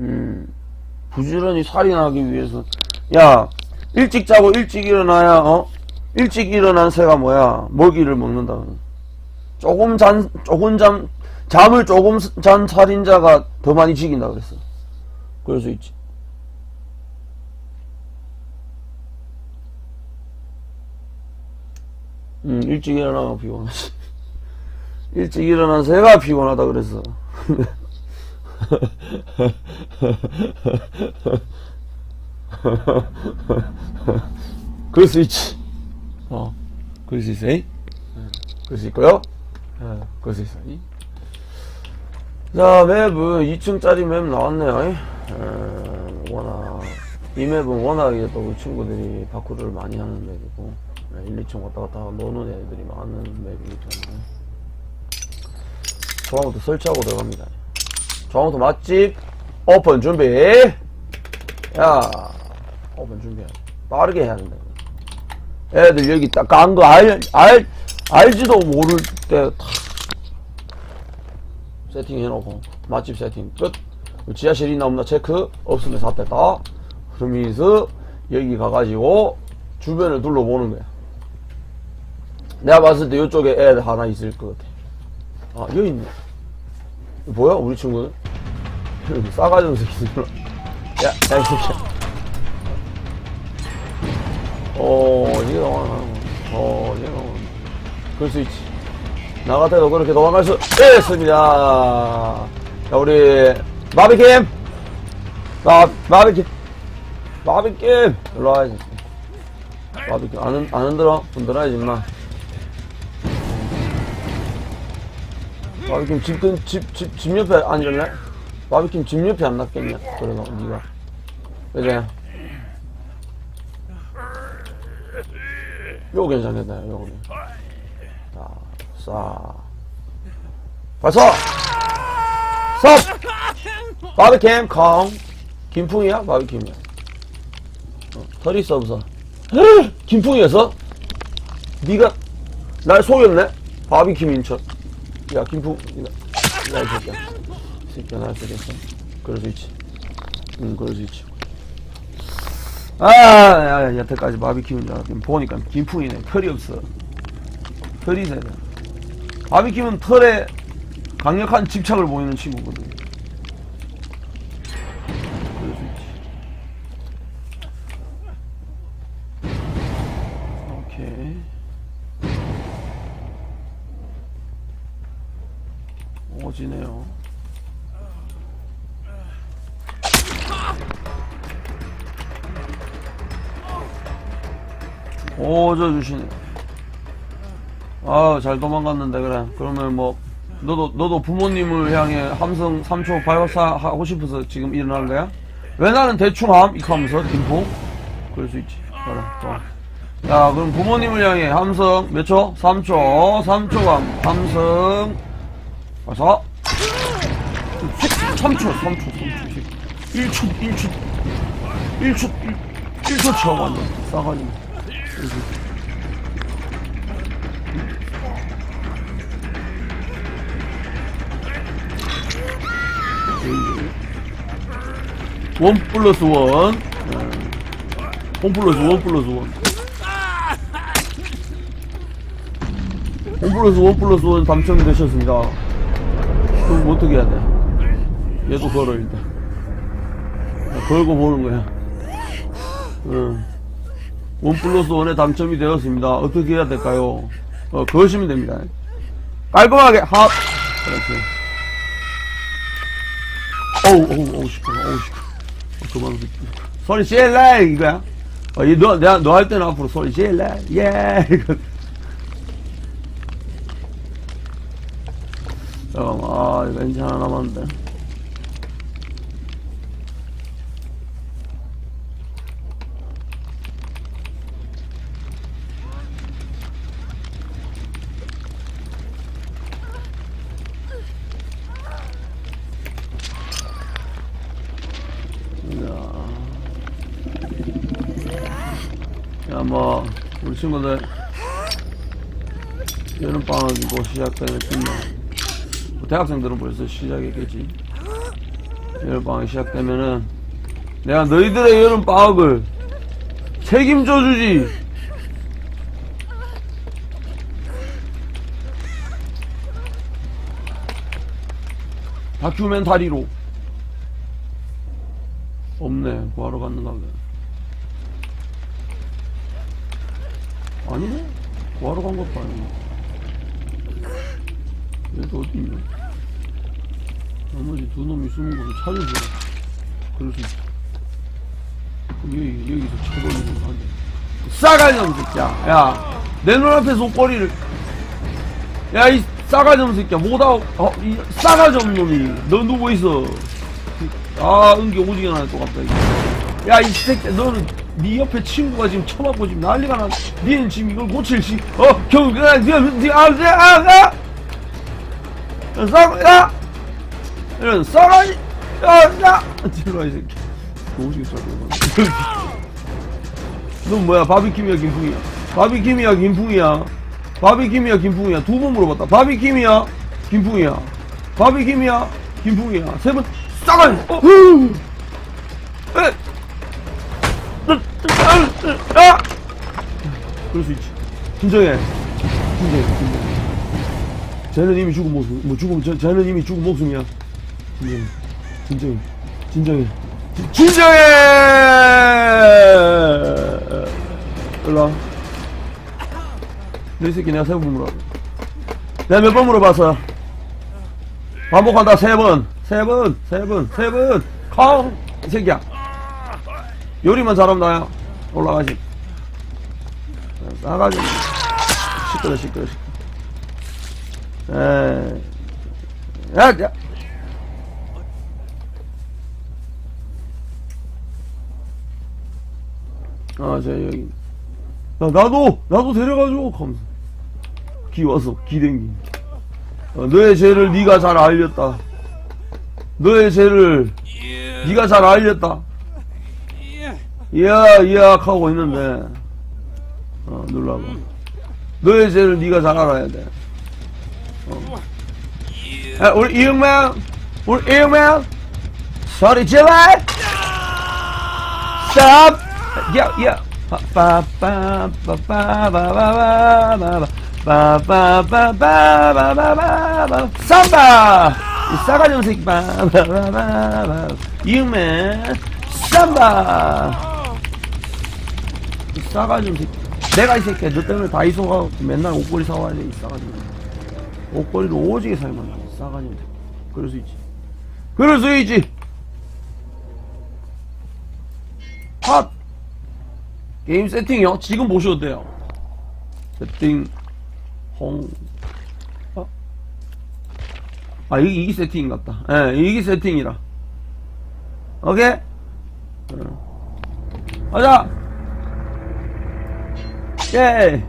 음, 부지런히 살인하기 위해서. 야, 일찍 자고 일찍 일어나야, 어? 일찍 일어난 새가 뭐야? 먹이를 먹는다. 조금 잔, 조금 잠, 잠을 조금 잔 살인자가 더 많이 죽인다 그랬어. 그럴 수 있지. 음, 일찍 일어나면 피곤하지. 일찍 일어난 새가 피곤하다 그랬어. 그럴 수 있지. 어, 그럴 수 있어. 이? 그럴 수 있고요. 어, 그럴 수 있어. 이? 자, 맵은 2층짜리 맵 나왔네요. 이? 에, 워낙, 이 맵은 워낙에 또 우리 친구들이 파쿠르를 많이 하는 맵이고, 네, 1, 2층 왔다 갔다 노는 애들이 많은 맵이기 때문에. 조항부터 설치하고 들어갑니다. 조항부터 맛집, 오픈 준비! 야, 오픈 준비해. 빠르게 해야 된다. 애들 여기 딱 간 거 알, 알, 알지도 모를 때 탁 세팅해놓고 맛집 세팅 끝. 지하실 있나 없나 체크 없으면 삽됐다. 그러면서 여기 가가지고 주변을 둘러보는 거야. 내가 봤을 때 이쪽에 애들 하나 있을 것 같아. 아 여기 있네. 뭐야 우리 친구는? 싸가지 없는 새끼들. 야, 야, 이 새끼야. 어, 이게 거. 어, 이게 거. 그럴 수 있지. 나 같아도 그렇게 도망갈 수 있습니다. 자, 우리, 마비킴! 마, 마비킴! 마비킴! 일로 와야지. 마비킴, 안, 흔- 안 흔들어? 흔들어야지, 임마. 마비킴 집, 근, 집, 집, 집 옆에 앉을래? 마비킴 집 옆에 안 놨겠냐? 그래도, 니가. 그지? 요거 괜찮겠다, 요거. 자, 싸. 발사! 섭! 바비캠, 콩. 김풍이야? 바비킴이야? 어, 털이 있어, 없어? 김풍이었어? 니가 날 속였네? 바비킴인 척. 야, 김풍, 야, 야, 이 새끼야. 이 새끼야, 날 속였어. 그럴 수 있지. 응, 그럴 수 있지. 아, 야, 야, 여태까지 바비킴인 줄 알았더니 보니까 김풍이네. 털이 없어. 털이 있어야 돼. 바비킴은 털에 강력한 집착을 보이는 친구거든. 오지네요. 오져 주시네. 아, 잘 도망갔는데 그래. 그러면 뭐 너도 너도 부모님을 향해 함성 3초 발사 하고 싶어서 지금 일어나는 거야? 왜 나는 대충 함? 이거 하면서 김포? 그럴 수 있지. 그래. 또. 야, 그럼 부모님을 향해 함성 몇 초? 3초. 3초간 함성 발사. 3초, 3초, 3초. 1초, 1초. 1초, 1, 초 채워 완전 싸가지고. 원 플러스 원. 네. 원 플러스 원 플러스 원. 원 플러스 원 플러스 원 당첨이 되셨습니다. 그럼 어떻게 해야 돼? 얘도 걸어 일단. 걸고 보는 거야. 응. 원 플러스 원에 당첨이 되었습니다. 어떻게 해야 될까요? 어, 그러시면 됩니다. 깔끔하게 합. 그렇지. 어우, 어우, 어우, 시끄러, 어우, 시끄러. 어, 그만, 소리 제일래 이거야? 어, 이, 너, 내가, 너 할 때는 앞으로 소리 제일래 예, 이거. 잠깐만, 아, 엔진 하나 남았는데. 야, 뭐, 우리 친구들, 여름방학이 곧 시작되겠지만, 뭐 대학생들은 벌써 시작했겠지. 여름방학이 시작되면은 내가 너희들의 여름방학을 책임져 주지. 다큐멘터리로. 없네. 구하러 갔는가 보네. 아니네? 구하러 간 것도 아니고. 얘도 어디 있냐? 나머지 두 놈이 숨은 곳을 찾아줘. 그럴 수. 그럼 여기, 여기서 쳐버리는 거 아니야. 싸가지 없는 새끼야. 야, 내 눈앞에서 옷걸이를. 야, 이 싸가지 없는 새끼야. 뭐다, 어, 이 싸가지 없는 놈이. 너 누구 있어? 아, 은기 오지게 나네, 또 갑자기. 야, 이 새끼야, 너는 네 옆에 친구가 지금 쳐맞고 지금 난리가 나. 니는 지금 이걸 고칠 시, 어, 경, 야, 니가, 니가, 아, 아, 아! 야! 이런, 싸가지, 야, 야! 들어와, 이 새끼. 오지게 쳐, 넌 뭐야, 바비킴이야, 김풍이야? 바비킴이야, 김풍이야? 바비킴이야, 김풍이야? 두 번 물어봤다. 바비킴이야, 김풍이야? 바비킴이야, 김풍이야? 세 번, 싸가지, 어, 후! 에! 아! 그럴 수 있지. 진정해. 진정해, 진정해. 쟤는 이미 죽은 목숨, 뭐 쟤, 쟤는 이미 죽은 목숨이야. 진정해. 진정해. 진정해. 진- 진정해! 일로와. 너이 새끼 내가 세번 물어. 내가 몇 번 물어봤어? 반복한다, 세 번. 세 번, 세 번, 세 번. 康!이 새끼야. 요리만 잘하면 나야. 올라가지. 싸가지. 시끄러, 시끄러, 시끄러. 에이. 야, 야. 아, 저 여기. 나, 나도, 나도 데려가줘. 하면서. 기 와서, 기댕기. 어, 너의 죄를 네가 잘 알렸다. 너의 죄를 네가 잘 알렸다. 이야, 이야 하고 있는데. 어, 눌러봐. 너의 죄를 네가 잘 알아야 돼. 어. 아, 우리 이응맨, 우리 이응맨, 소리 질러! Stop! 야, 야. 빠빠빠빠빠빠빠빠빠 빠빠빠빠빠빠빠빠 삼바! 이 싸가지 없는 새끼 빠빠빠빠빠 이응맨 삼바! 이 싸가지 없는 새끼 내가 이 새끼야 너 때문에 다이소 가고 맨날 옷걸이 사와야 돼 이 싸가지 없는 새끼. 옷걸이를 오지게 살만 나 싸가지 없는 새끼 그럴 수 있지 그럴 수 있지 핫 게임 세팅이요? 지금 보셔도 돼요. 세팅, 홍, 어? 아, 이게, 이게 세팅인 것 같다. 예, 이게 세팅이라. 오케이? 어. 가자! 예!